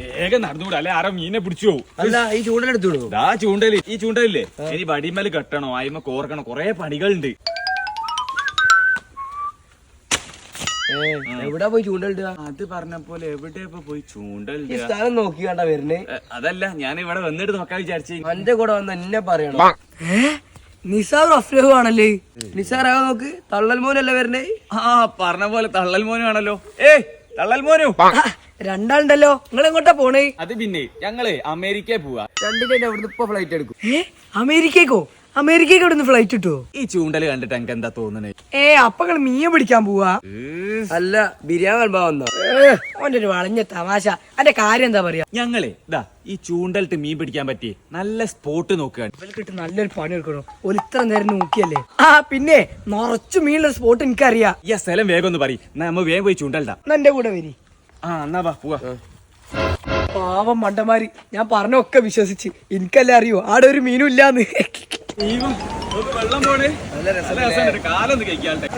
വേഗം നടന്നുകൂടാ അല്ലെ? ആരോ മീനെ പിടിച്ചു പോകും അല്ല ഈ ചൂണ്ടലെടുത്തോളൂ ആ ചൂണ്ടൽ ഈ ചൂണ്ടലില്ലേ ഇനി വടിമേൽ കെട്ടണോ അയിമ കോർക്കണോ കൊറേ പണികളുണ്ട്. എവിടെ പോയി ചൂണ്ടലിടുക അത് പറഞ്ഞ പോലെ എവിടെ പോയി ഈ ചൂണ്ടലിടുക സ്ഥലം നോക്കി കണ്ട വരുന്നേ അതല്ല ഞാൻ ഇവിടെ വന്നിട്ട് നോക്കാൻ വിചാരിച്ചു. എന്റെ കൂടെ വന്ന് എന്നെ പറയണം. നിസാർ അഫ്ലഹു ആണല്ലേ? നിസാർ നിസാറാ നോക്ക് തള്ളൽ മോനല്ലേ വരണേ? ആ പറഞ്ഞ പോലെ തള്ളൽ മോനും ആണല്ലോ. ഏ തള്ളൽ മോനും. രണ്ടാളുണ്ടല്ലോ. നിങ്ങൾ എങ്ങോട്ടാ പോണേ? അത് പിന്നെ ഞങ്ങൾ അമേരിക്ക പോവാ. രണ്ടിന്റെ അവിടുന്ന് ഇപ്പൊ ഫ്ലൈറ്റ് എടുക്കും. ഏ? അമേരിക്കക്കോ? അമേരിക്കക്ക് ഇവിടുന്ന് ഫ്ലൈറ്റ് കിട്ടുവോ? ഈ ചൂണ്ടൽ കണ്ടിട്ട് എനിക്ക് എന്താ തോന്നണേ? ഏ അപ്പങ്ങൾ മീൻ പിടിക്കാൻ പോവാ. അല്ല ബിരിയാണി കൽബാ വന്നോ? ഓന്റെ ഒരു വളഞ്ഞ തമാശ. അന്റെ കാര്യം എന്താ പറയാ? ഞങ്ങളെ ഇതാ ഈ ചൂണ്ടലിട്ട് മീൻ പിടിക്കാൻ പറ്റി നല്ല സ്പോട്ട് നോക്കുകയാണ് ഇവൽക്കിട്ട് നല്ലൊരു പണി എടുക്കണോ ഒരു ഇത്ര നേരം നോക്കിയല്ലേ? ആ പിന്നെ നിറച്ചു മീനുള്ള സ്പോട്ട് എനിക്കറിയാം. ഈ ആ സ്ഥലം വേഗം ഒന്ന് പറയും. നമ്മ വേഗം പോയി ചൂണ്ടലിട്ടാ എന്നാ എന്റെ കൂടെ വരി. ആ എന്നാ ബാ പോവാ. പാവം മണ്ടമാരി ഞാൻ പറഞ്ഞൊക്കെ വിശ്വസിച്ച്. എനിക്കല്ലേ അറിയോ? ആടെ ഒരു മീനും ഇല്ലാന്ന്. വെള്ളം പോണേ. നല്ല രസമുണ്ട്. കാലൊന്ന് കഴിക്കാട്ടെ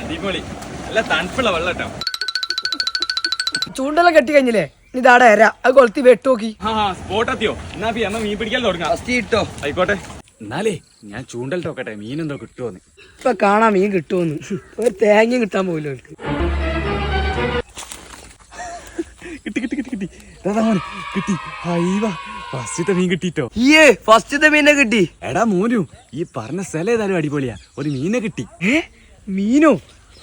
അടിപൊളി. നല്ല തണുപ്പുള്ള വെള്ളം കേട്ടോ ചൂണ്ടെല്ലാം കെട്ടി കഴിഞ്ഞില്ലേ ഇതാടെ വരാ അത് കൊളുത്തി വെട്ടോക്കി ആ സ്പോട്ട് എത്തിയോ? എന്നാ പി അമ്മ മീൻ പിടിക്കാൻ തുടങ്ങാം. ഫസ്റ്റ് ഇട്ടോ? ആയിക്കോട്ടെ. എന്നാലേ ഞാൻ ചൂണ്ടൽ നോക്കട്ടെ മീനെന്തോ കിട്ടുമോന്ന് ഇപ്പൊ കാണാം മീൻ കിട്ടുമെന്ന് ഒരു തേങ്ങയും കിട്ടാൻ പോകില്ല അവർക്ക് കിട്ടി കിട്ടി കിട്ടി കിട്ടി. മോനെ കിട്ടി. ഹൈവാ ഫസ്റ്റത്തെ മീൻ കിട്ടിട്ടോ. ഈയേ ഫസ്റ്റത്തെ മീനെ കിട്ടി. എടാ മോനു ഈ പറഞ്ഞ സ്ഥലം ഏതായാലും അടിപൊളിയാ. ഒരു മീനെ കിട്ടി. ഏ? മീനോ?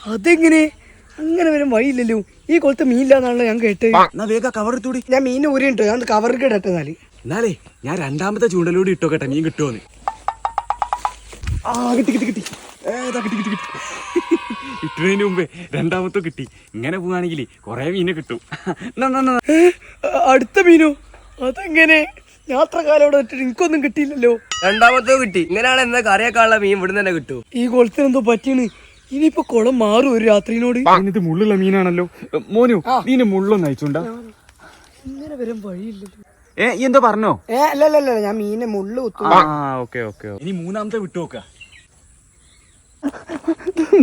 അതെങ്ങനെ? അങ്ങനെ വരും വഴിയില്ലല്ലോ. ഈ കൊളത്ത് മീനില്ലാന്നാണല്ലോ ഞാൻ കേട്ടത്. എന്നാ വേഗം കവർ എടുത്തൂടി ഞാൻ മീൻ ഊരിട്ടോ ഞാൻ കവർ ഇടട്ടെ എന്നാൽ. എന്നാലേ ഞാൻ രണ്ടാമത്തെ ചൂണ്ടലൂടെ ഇട്ടോക്കട്ടെ മീൻ കിട്ടുമോന്ന് ആ കിട്ടി കിട്ടി കിട്ടി. ഏതാ കിട്ടി കിട്ടി കിട്ടി. ഇട്ടുന്നതിന് മുമ്പേ രണ്ടാമത്തെ കിട്ടി. ഇങ്ങനെ പോവാണെങ്കിൽ കുറേ മീനെ കിട്ടും. അടുത്ത മീനോ? അതെങ്ങനെ? യാത്രക്കാലം അവിടെ വെച്ചിട്ട് എനിക്കൊന്നും കിട്ടിയില്ലല്ലോ. രണ്ടാമത്തെ കിട്ടി. ഇങ്ങനെയാണ് എന്താ കറിയൊക്കെ മീൻ ഇവിടുന്ന് തന്നെ കിട്ടും. ഈ കുളത്തിന് എന്തോ പറ്റിയാണ്. ഇനിയിപ്പോ കുളം മാറും ഒരു രാത്രിനോട്. ഇത് മുള്ളുള്ള മീനാണല്ലോ. മോനു നീന് മുള്ളൊന്നും അയച്ചുണ്ടാ. ഇങ്ങനെ വരാൻ വഴിയില്ലല്ലോ. ഏ ഈ എന്തോ പറഞ്ഞോ? ഏ അല്ല അല്ല അല്ല ഞാൻ മീനെ മുള്ളു കുത്തു. ആ ഓക്കെ ഓക്കെ ഇനി മൂന്നാമത്തെ വിട്ടു നോക്ക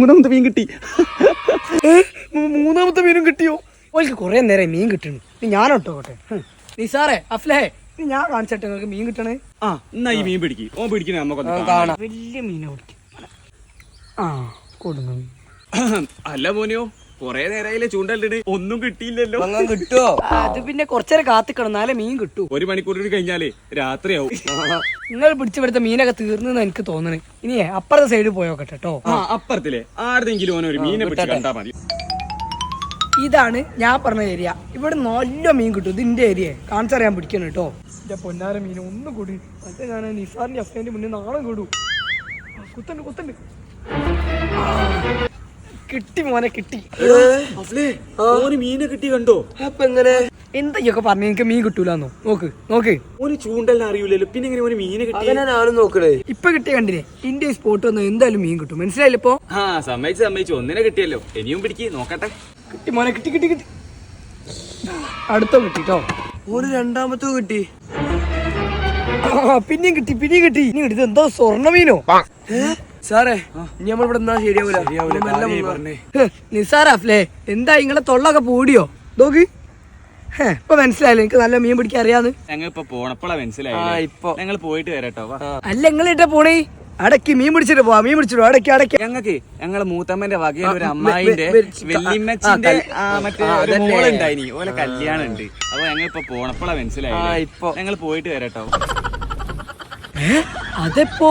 മൂന്നാമത്തെ മീൻ കിട്ടി. മൂന്നാമത്തെ മീനും കിട്ടിയോ? ഓൾക്ക് കുറെ നേരം മീൻ കിട്ടണു. ഞാനോട്ടോ ഒട്ടോട്ടെ നിസാറേ അഫ്ലേ ഞാൻ കാണിച്ചിട്ട് നിങ്ങൾക്ക് മീൻ കിട്ടണേ? ആ എന്നാ ഈ മീൻ പിടിക്കും. ഓൻ പിടിക്കണേ നമുക്ക്. കാണാം. വലിയ മീനെ പിടിക്കും ആ കൊടുങ്ങ. അല്ല മോനിയോ കൊറേ നേരമായില്ലേ ചൂണ്ടല്ലിട് ഒന്നും കിട്ടിയില്ലല്ലോ. അങ്ങനെ കിട്ടുവോ അത് പിന്നെ കുറച്ചേരം കാത്തിക്കണം. എന്നാലേ മീൻ കിട്ടൂ. ഒരു മണിക്കൂർ കൂടി കഴിഞ്ഞാലേ രാത്രിയാവും. നിങ്ങൾ പിടിച്ചെടുത്ത മീനൊക്കെ തീർന്നെന്ന് എനിക്ക് തോന്നണേ. ഇനിയേ അപ്പുറത്തെ സൈഡിൽ പോയോക്കട്ടെ കേട്ടോ ആ അപ്പുറത്തില്ലേ? ആരുടെങ്കിലും ഓനെ ഒരു മീനെ പിടിച്ച് കണ്ടാ മതി. ഇതാണ് ഞാൻ പറഞ്ഞ ഏരിയ ഇവിടെ നല്ല മീൻ കിട്ടും. ഇതിന്റെ ഏരിയ കാണിച്ചറിയാൻ പിടിക്കണം കേട്ടോ എന്റെ പൊന്നാര മീൻ ഒന്നും കൂടി. മറ്റേ ഞാൻ നിസാറിന്റെ അഫ്സേന്റെ മുന്നേ നാളെ കൂടും. കുത്തണ്ട് കുത്തണ്ട്. ആ, കിട്ടി മോനെ കിട്ടി. ഓന് മീനെ കിട്ടി കണ്ടോ? അപ്പൊ എങ്ങനെ? എന്തൊക്കെ പറഞ്ഞു എനിക്ക് മീൻ കിട്ടൂലെന്നോ? നോക്ക് നോക്ക്. ഓന് ചൂണ്ടെല്ലാം അറിയൂലല്ലോ പിന്നെ ഇങ്ങനെ ഓന് മീനെ കിട്ടി? ഞാനും നോക്കണേ. ഇപ്പൊ കിട്ടിയ കണ്ടില്ലേ ഇന്ത്യ സ്പോട്ട് വന്നാൽ എന്തായാലും മീൻ കിട്ടും. മനസ്സിലായില്ല ഇപ്പൊ? ആ സമ്മതിച്ച് സമ്മതിച്ചു. ഒന്നിനെ കിട്ടിയല്ലോ. ഇനിയും പിടിക്ക് നോക്കട്ടെ. കിട്ടി മോനെ കിട്ടി കിട്ടി കിട്ടി. അടുത്തോ കിട്ടിട്ടോ ഒരു രണ്ടാമത്തോ കിട്ടി. പിന്നെയും കിട്ടി പിന്നെയും കിട്ടി. ഇനി കിട്ടി. എന്തോ സ്വർണ മീനോ? സാറേ ഇനി നമ്മൾ ഇവിടെ നിന്നാ ശരിയാവൂല. നിസാറാഫ്ലേ എന്താ ഇങ്ങളെ തൊള്ളൊക്കെ പൂടിയോ? നോക്ക്. ഇപ്പൊ മനസ്സിലായില്ലേ? എനിക്ക് നല്ല മീൻ പിടിക്കാൻ അറിയാന്ന്? ഞങ്ങൾ ഇപ്പൊ പോണപ്പോഴാ മനസ്സിലായി ഇപ്പൊ. ഞങ്ങൾ പോയിട്ട് വരാട്ടോ അല്ല നിങ്ങൾ ഇട്ട പോണേ. അടക്കി മീൻ പിടിച്ചിട്ട് പോവാ മീൻ പിടിച്ചിട്ട് അടക്കി അടക്കി. ഞങ്ങൾക്ക് ഞങ്ങളെ മൂത്തമ്മന്റെ വകയിൽ ഒരു അമ്മായിന്റെ വെല്ലിമ്മച്ചിന്റെ മറ്റേ ഒരു. മോളുണ്ടായിനി. ഓലെ കല്യാണം ഉണ്ട് അപ്പൊ ഞങ്ങൾ ഇപ്പൊ പോണപ്പോഴാ മനസ്സിലായി ഇപ്പൊ. ഞങ്ങൾ പോയിട്ട് വരാട്ടോ അതെപ്പോ?